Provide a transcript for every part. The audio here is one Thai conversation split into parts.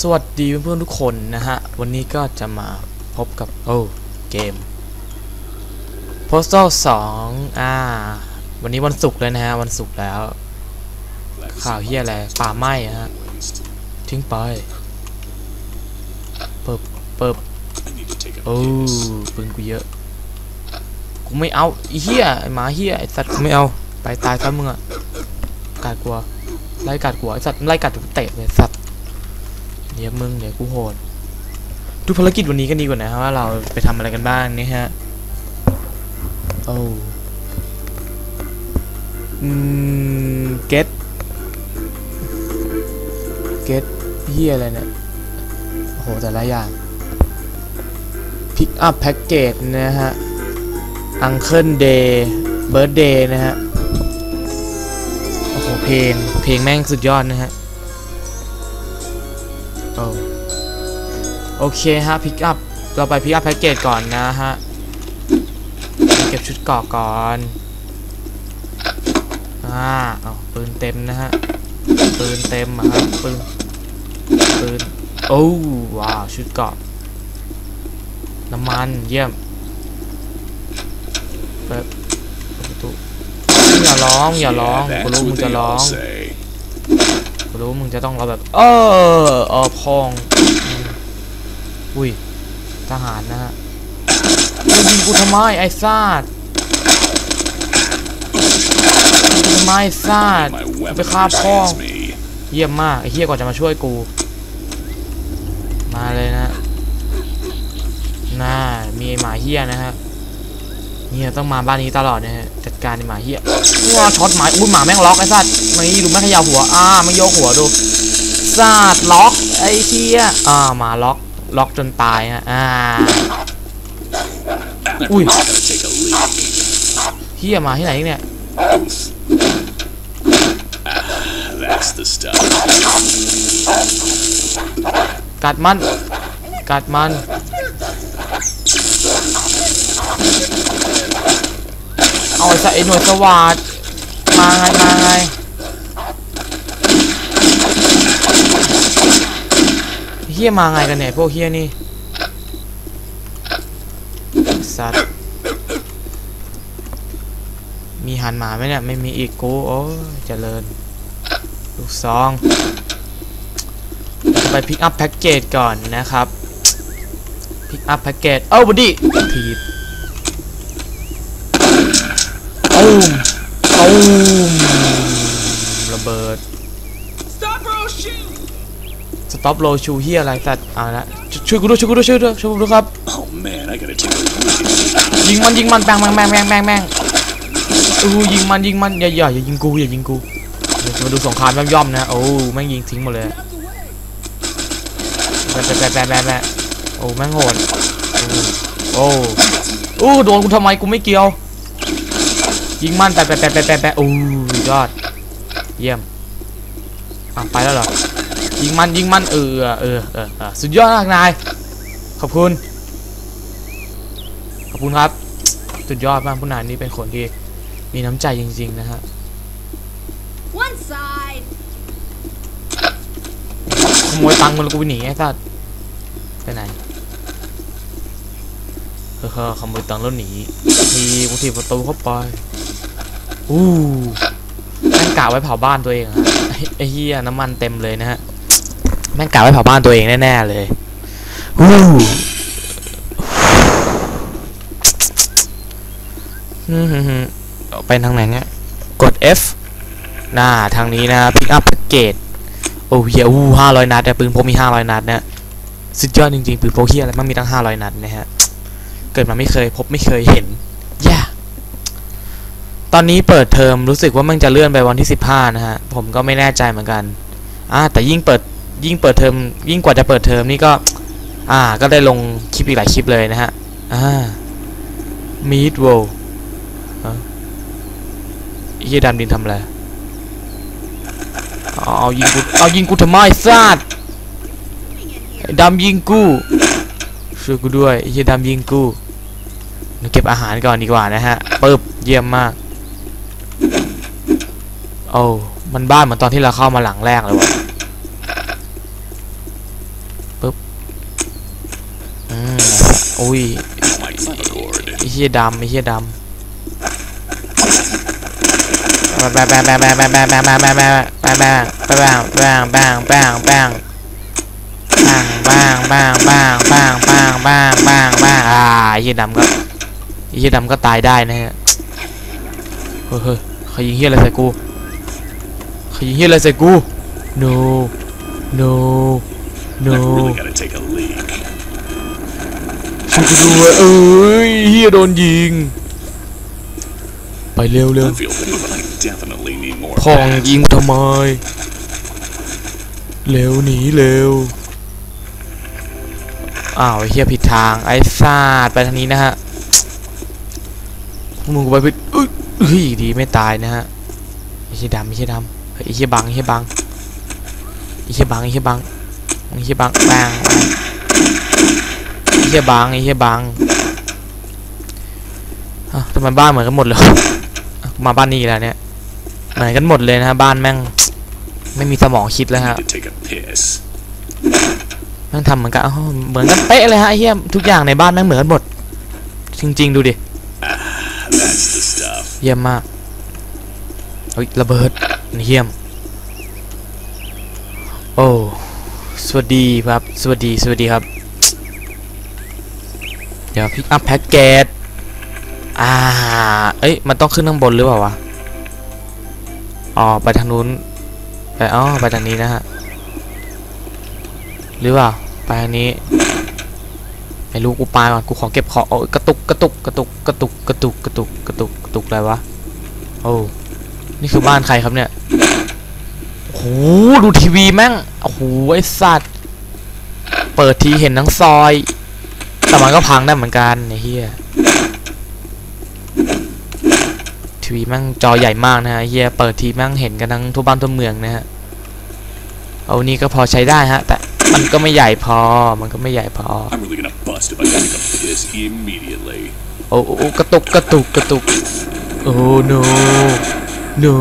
สวัสดีเพื่อนๆทุกคนนะฮะ วันนี้ก็จะมาพบกับ โอ้ เกม Postal 2 อ่า วันนี้วันศุกร์เลยนะฮะ วันศุกร์แล้ว ข่าวเฮียอะไร ป่าไหม้ฮะ ทิ้งไป เปิบเปิบโอ้ปืนกูเยอะ กูไม่เอาเฮียไอหมาเฮียไอสัตว์กูไม่เอา ไปตายซะมึงอะกัดกลัวไล่กัดกลัวไอสัตว์ไล่กัดกูเตะเลยสัตว์ เดี๋ยวมึงเดี๋ยวกูโหด ดูภารกิจวันนี้กันดีกว่านะครับว่าเราไปทำอะไรกันบ้างนี่ฮะโอ้อืม get get เฮียอะไรเนี่ยโอ้โหแต่ละอย่าง pick up package นะฮะ uncle day birthday นะฮะ โอ้โห เพลง เพลงแม่งสุดยอดนะฮะ โอ้โอเคฮะพิกอัพเราไปพิกอัพแพ็กเกจก่อนนะฮะเก็บชุดเกาะก่อนอ่าเอาปืนเต็มนะฮะปืนเต็มอะฮะปืนปืนโอ้ว้าวชุดเกาะน้ำมันเยี่ยมเปิดประตูอย่าร้องอย่าร้องกูรู้มึงจะร้อง รู้มึงจะต้องเราแบบ เออเออพอง อุ้ยทหารนะฮะมึงยิงกูทำไมไอ้ซาดทำไม้ซาดไปฆ่าพ่อ understands me. เยี่ยมมากไอ้เฮียก่อนจะมาช่วยกู มาเลยนะน่ามีไอหมาเฮียนะฮะ เฮียต้องมาบ้านนี้ตลอดนะฮะจัดการไอ้หมาเฮียว้าช็อตหมาอุ้ยหมาแม่งล็อกไอ้สัตว์ไม่ดูแม่งเขย่าหัวอ่าไม่โยกหัวดูสัตว์ล็อกไอ้เฮียอ่าหมาล็อกล็อกจนตายฮะอ่าอุ้ย Gotta take a leak. เฮียมาที่ไหนเนี่ย That's the stuff. กัดมันกัดมัน เอาไอ้สะไอ้หน่วยสวัสดมาไงมาไงเฮียมาไงกันเนี่ยพวกเฮียนี่สัตว์มีหันหมาไหมเนี่ย ไม่มีอีกกูโอ้เจริญ ลูกซอง ไปพิกอัพแพ็กเกจก่อนนะครับ พิกอัพแพ็กเกจเอ้าบดีทีบตู มตูมระเบิด สต็อปโลชูเฮียอะไรสัตว์เอาละช่วยกูด้วยช่วยกูด้วยช่วยด้วยช่วยกูด้วยครับยิงมันยิงมันแบงแบงแบงแบงแบงแบงอู้ยิงมันยิงมันอย่าอย่าอย่ายิงกูอย่ายิงกูมาดูสงครามย่อมๆนะโอ้แม่งยิงทิ้งหมดเลยแปะแปะแปะแปะแปะแปะโอ้แม่งโหดโอ้โอ้โดนกูทำไมกูไม่เกี่ยว ยิงมันแปะแปะแปะแปะแปะแปะโอ้สุดยอด เยี่ยมอะไปแล้วเหรอ ยิงมันยิงมันเออเออเออเออสุดยอดมากนาย ขอบคุณ ขอบคุณครับ สุดยอดมากผู้นายนี่เป็นคนที่มีน้ำใจจริง ๆ นะฮะ One side. ขโมยตังค์มันแล้วกูไปหนีไอ้สัสไปไหนเฮ้อๆขโมยตังค์แล้วหนีทีกูถีบประตูเข้าไป อู้แม่งกะไว้เผาบ้านตัวเองอะไอ้เหี้ยน้ำมันเต็มเลยนะฮะแม่งกะไว้เผาบ้านตัวเองแน่ๆเลยอู้ฮึ่มๆๆเอไปทางไหนเนี่ย กด F หน้าทางนี้นะ pick up package โอ้เฮียอู้ห้าร้อยนัดแต่ปืนพกมีห้าร้อยนัดเนี่ยสุดยอดจริงๆปืนพกเฮียอะไรมันมีตั้งห้าร้อยนัดนะฮะ เกิดมาไม่เคยพบไม่เคยเห็น ตอนนี้เปิดเทอมรู้สึกว่ามันจะเลื่อนไปวันที่สิบห้านะฮะ ผมก็ไม่แน่ใจเหมือนกันอ่าแต่ยิ่งเปิดยิ่งเปิดเทอมยิ่งกว่าจะเปิดเทอมนี่ก็ อ่า ก็ได้ลงคลิปอีกหลายคลิปเลยนะฮะอ่า Meet w o r l เฮียดำดินทำอะไรเอายิงกูเอายิงกูทำไมซาดดำยิงกูช่วยกูด้วยเหี้ยดำยิงกูเก็บอาหารก่อนดีกว่านะฮะปึ๊บเยี่ยมมาก โอ้มันบ้านเหมือนตอนที่เราเข้ามาหลังแรกเลยวะปึ๊บอืมอุ้ยไอเฮียดำไอเฮียดำแบงแบงแบงแบงแบงแบงแบงแบงแบงแบงแบงแบงแบงแบงแบงแบงแบงบ้างบ้างบ้างบ้างบ้างบ้างบ้างบ้างอ้ายี่ดำก็เยี่ดำก็ตายได้นะฮะเฮ้ยเฮ้ยเขายิงเฮี้ยอะไรใส่กู ใครยิงเฮียอะไรใส่กู no no no I really gotta take a leak. ช่วยกูด้วยเอ้ยเฮียโดนยิง ไปเร็วเร็ว I feel bad, but I definitely need more. พ่อง pads. ยิงทำไม เร็วหนีเร็ว อ้าวไอ้เฮียผิดทางไอ้ซาดไปทางนี้นะฮะพวกมึงกูไปผิดอุ้ยเฮ้ยดีไม่ตายนะฮะไอ้เฮียดำไอ้เฮียดำ เฮ้ยไอ้เฮียบังไอ้เฮียบังไอ้เฮียบังไอ้เฮียบังไอ้เฮียบังบางไอ้เฮียบังไอ้เฮียบังอ้าวทำไมบ้านเหมือนกันหมดเลยมาบ้านนี้อีกแล้วเนี่ยเหมือนกันหมดเลยนะฮะบ้านแม่งไม่มีสมองคิดแล้วฮะแม่งทำเหมือนกันเหมือนกันเป๊ะเลยฮะเฮียทุกอย่างในบ้านแม่งเหมือนกันหมดจริงๆดูดิเยี่ยมมากเฮ้ยระเบิด เยี่ยม โอ้ สวัสดีครับ สวัสดี สวัสดีครับ เดี๋ยวพิกอัพแพ็กเกจ อ่า เอ้ย มันต้องขึ้นข้างบนหรือเปล่าวะ อ๋อ ไปทางนู้น ไป อ๋อ ไปทางนี้นะฮะ หรือเปล่า ไปทางนี้ไม่รู้กูปาก่อนกูขอเก็บของโอ้ยกระตุกกระตุกกระตุกกระตุกกระตุกกระตุกกระตุกกระตุกอะไรวะ โอ้ นี่คือบ้านใครครับเนี่ยโอ้โหดูทีวีแม่งโอ้โหไอสัตว์ เปิดทีเห็นทั้งซอย แต่มันก็พังได้เหมือนกันไอ้เฮียทีวีแม่งจอใหญ่มากนะฮะไอ้เฮียเปิดทีแม่งเห็นกันทั้งทั่วบ้านทั่วเมืองนะฮะ เอานี่ก็พอใช้ได้ฮะ แต่มันก็ไม่ใหญ่พอ มันก็ไม่ใหญ่พอ I'm really gonna bust if I don't take a piss immediately. โอ้โอ้โอ้กระตุกกระตุกกระตุก โอ้ no no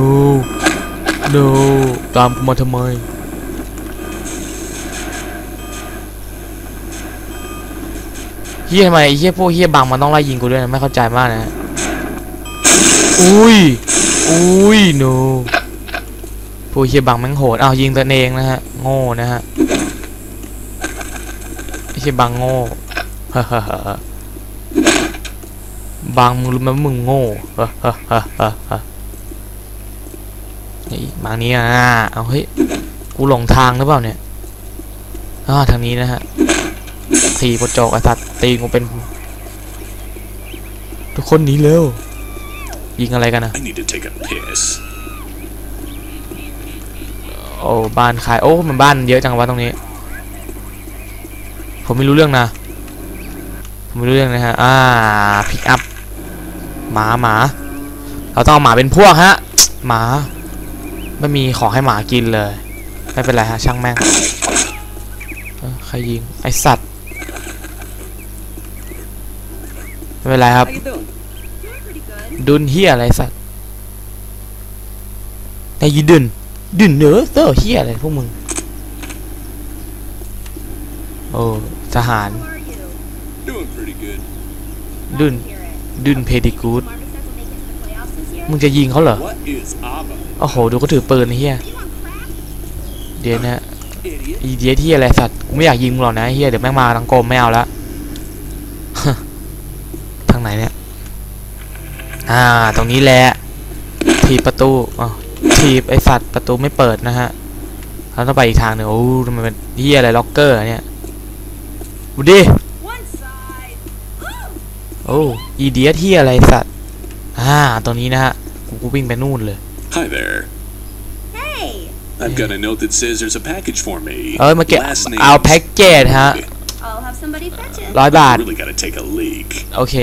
no ตามกูมาทำไม เฮียทำไมเฮียพวกเฮียบังมันต้องไล่ยิงกูด้วยนะไม่เข้าใจมากนะ อุ้ย อุ้ย no พวกเฮียบังแม่งโหดอ้าวยิงตัวเองนะฮะ โง่นะฮะไอ้เฮียบังโง่ฮ่าฮ่าฮ่าบางมึงรู้ไหมมึงโง่ ฮะฮะฮะฮะฮะไอ้บางนี้อะเอาเฮ้ยกูหลงทางหรือเปล่าเนี่ยอ่าทางนี้นะฮะทีกระจกไอ้สัตว์ตีกูเป็น ทุกคนหนีเร็วยิงอะไรกันนะ I need to take a piss. โอ้บ้านใครโอ้มันบ้านเยอะจังวะตรงนี้ ผมไม่รู้เรื่องนะผมไม่รู้เรื่องนะฮะอ่าพิกอัพหมาหมาเราต้องเอาหมาเป็นพวกฮะ หมา ไม่มีของให้หมากินเลย ไม่เป็นไรฮะช่างแม่งเอ้อใครยิงไอสัตว์ไม่เป็นไรครับ Doing pretty good. ดุนเฮียอะไรสัตว์ไอ้ยีดุนดุนเนอเซอร์เฮียอะไรพวกมึงโอ้ทหาร How are you? Doing pretty good. ดุน Hear it. ดุนเพดิกูด Marcus says we'll make it to the playoffs this year. มึงจะยิงเขาเหรอ โอ้โห ดูเขาถือปืนเฮียเดี๋ยวนะอีเดียที่อะไรสัตว์ กูไม่อยากยิงมึงหรอกนะเฮียเดี๋ยวแม่งมาทั้งกรมไม่เอาละทางไหนเนี่ย อ่า ตรงนี้แหละ ทีบประตูอ๋อทีบไอสัตว์ประตูไม่เปิดนะฮะเราต้องไปอีกทางหนึ่งโอ้ทำไมเป็นเฮียอะไรล็อกเกอร์เนี่ยดูดิ โอ้อีเดียที่อะไรสัตว์ อ่าตรงนี้นะฮะกูกูวิ่งไปนู่นเลย Hi there. Hey. I've got a note that says there's a package for me. เอ้ยมาเก็บ Last name เอาแพ็กเกจฮะ I'll have somebody fetch it. ร้อยบาท Really gotta take a leak. โอเค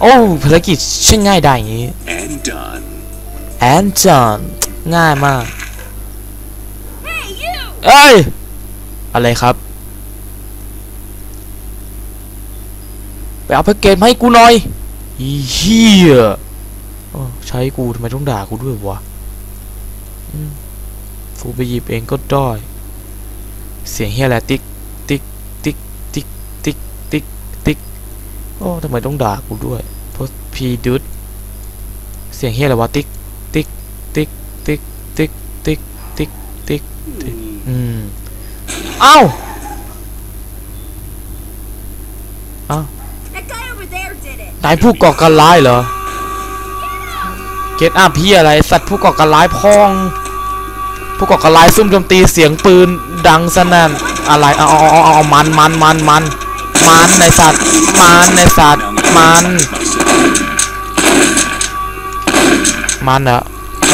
โอ้ภารกิจช่างง่ายได้อย่างนี้ And done. แอนจอนง่ายมาก Hey, you. เอ้ย อะไรครับ ไปเอาแพ็กเกจมาให้กูหน่อย อีเหี้ยใช้กูทำไมต้องด่ากูด้วยวะอืมกูไปหยิบเองก็ได้ เสียงเฮียอะไรติ๊กติ๊กติ๊กติ๊กติ๊กติ๊กตโอ้ทำไมต้องด่ากูด้วยเพราะพีดุดเสียงเฮียอะไรวะติ๊กติ๊กติ๊กติ๊กติ๊กติ๊กติ๊กติ๊กอืมเอ้า That guy over there did it. นายผู้ก่อการร้ายเหรอ เกตอัพพี่อะไร สัตว์ผู้ก่อการร้ายพอง ผู้ก่อการร้ายซุ่มโจมตีเสียงปืนดังสนั่นอะไรเอาเอาเอาเอาเอมันมันมันมันมันในสัตว์มันในสัตว์มันมันเหรอ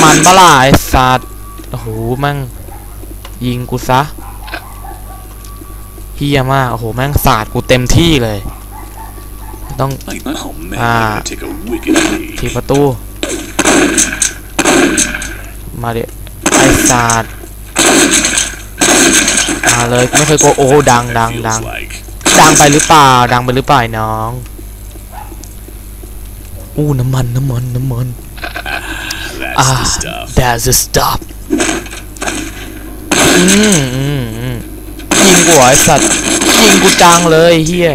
มันปะล่ะไอสัตว์โอ้โหแม่งยิงกูซะเฮียมากโอ้โหแม่งสาดกูเต็มที่เลย ต้อง Like, oh man, Ah. I'm gonna take a wicked leak. ทีประตู มาเดี๋ยวไอสาดมาเลยไม่เคยโกลัวโอ้ดังดัง Feels ดัง like ดังไปหรือเปล่า ดังไปหรือเปล่าไอ้น้องอู้น้ำมันน้ำมันน้ำมัน that's อ่า the stuff. that's the stuff อืมอืมอืมยิงกูเหรอไอสัตว์ยิงกูจังเลยเฮีย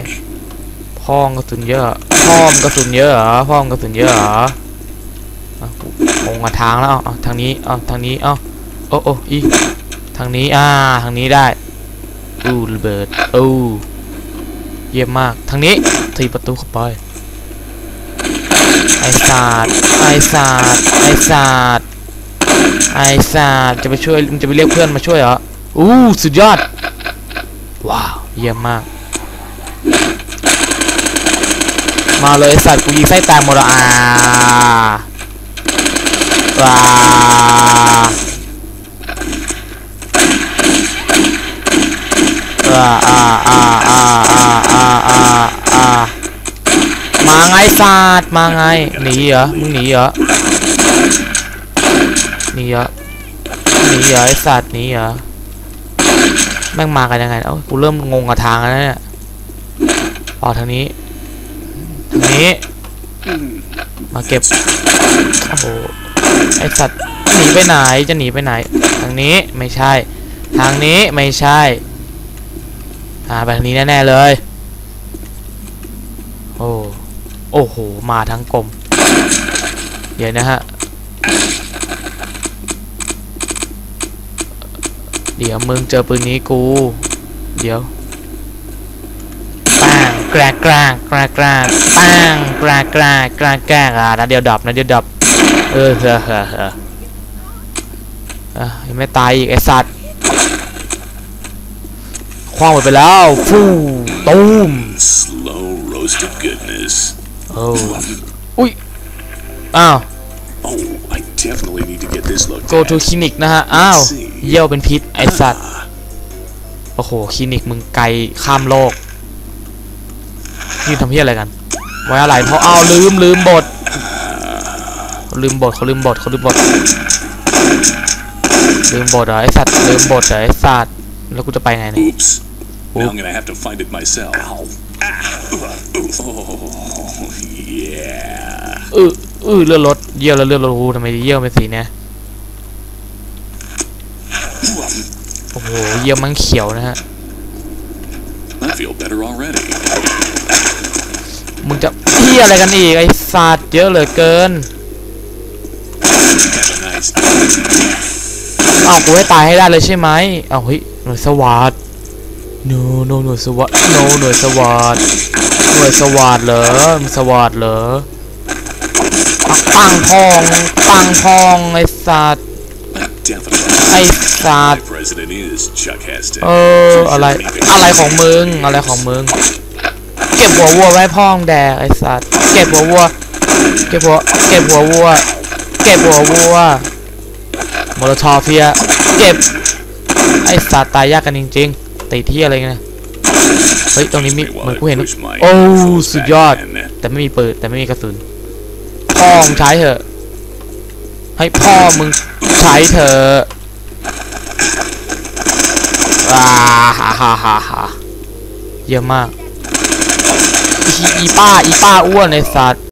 พ่องกระสุนเยอะพ่อมกระสุนเยอะเหรอพ่อมกระสุนเยอะเหรอองมาทางแล้วเอาเอาทางนี้เอาทางนี้เอาโอ้โอ้อีทางนี้อ่าทางนี้ได้อู้ระเบิดอู้เยี่ยมมากทางนี้ทีประตูเข้าไปไอศาสตร์ไอศาสตร์ไอศาสตร์ไอศาสตร์จะไปช่วยมึงจะไปเรียกเพื่อนมาช่วยเหรออู้สุดยอดว้าวเยี่ยมมาก มาเลยสัตว์กูยิงไส้แตกหมดอะว้าอ่าอ่าอ่าอ่าอ่าอ่าอ่ามาไงสัตว์มาไงหนีเหรอมึงหนีเหรอหนีเหรอหนีเหรอไอสัตว์หนีเหรอแม่งมากันยังไงเอ้ากูเริ่มงงกับทางแล้วเนี่ยออกทางนี้ ทางนี้มาเก็บโอ้โหไอสัตว์หนีไปไหนจะหนีไปไหน ทางนี้ไม่ใช่ ทางนี้ไม่ใช่อ่าไปทางนี้แน่ๆเลย โอ้โอ้โหมาทั้งกลม เดี๋ยวนะฮะเดี๋ยวมึงเจอปืนนี้กู เดี๋ยว กรกแกรกแกรกแกรกปังแกรกแกรกแกรกแกรกอะนะเดี๋ยวดับนะเดี๋ยวดับเออเฮ้อเฮ้อเฮ้ออะยังไม่ตายอีกไอสัตว์คว้างหมดไปแล้วฟูตูม Slow roasted goodness. โอ้อุ้ยอ้าว Oh, I definitely need to get this looked go at. to clinic นะฮะอ้าวเยี่ยวเป็นพิษไอสัตว์โอ้โหคลินิกมึงไกลข้ามโลก นี่ทำเพี้ยอะไรกัน ไว้อะไรเพราะอ้าวลืมลืมบทเขาลืมบทเขาลืมบทเขาลืมบทลืมบทเหรอไอสัตว์ลืมบทเหรอไอสัตว์แล้วกูจะไปไงเนี่ย Oops. Now I'm gonna have to find it myself. Ow. Ah. Oh, yeah. อืออือเลือดรถเยี่ยวแล้วเลือดรถกูทำไมเยี่ยวเป็นสีเนี่ยโอ้โหเยี่ยวมันเขียวนะฮะ I feel better already. มึงจะเฮียอะไรกันอีกไอสัตว์เยอะเหลือเกิน Have a nice day. อ้าวกูให้ตายให้ได้เลยใช่ไหมอ้าวเฮ้ยหน่วยสวัสด no no หน่วยสวัสด no หน่วยสวัสดหน่วยสวัสดเหรอมึงสวัสดเหรอปังพองปังพองไอสัตว์ Definitely. ไอสัต My ว์ president is Chuck Heston. เอออะไรอะไรของมึงอะไรของมึง เก็บหัววัวไว้พ่องแดกไอสัตว์เก็บหัววัว เก็บหัว เก็บหัววัว เก็บหัววัวมโลทอเฟียเก็บ ไอสัตว์ตายยากกันจริงๆติดที่อะไรเงี้ยเฮ้ยตรงนี้มีเหมือนกูเห็นโอ้สุดยอด แต่ไม่มีปืนแต่ไม่มีกระสุนพ่อมึงใช้เถอะให้พ่อมึงใช้เถอะว้าฮ่าฮ่าฮ่าฮ่าเยี่ยมาก อีป้าอีป้าอ้วนไอสัตว์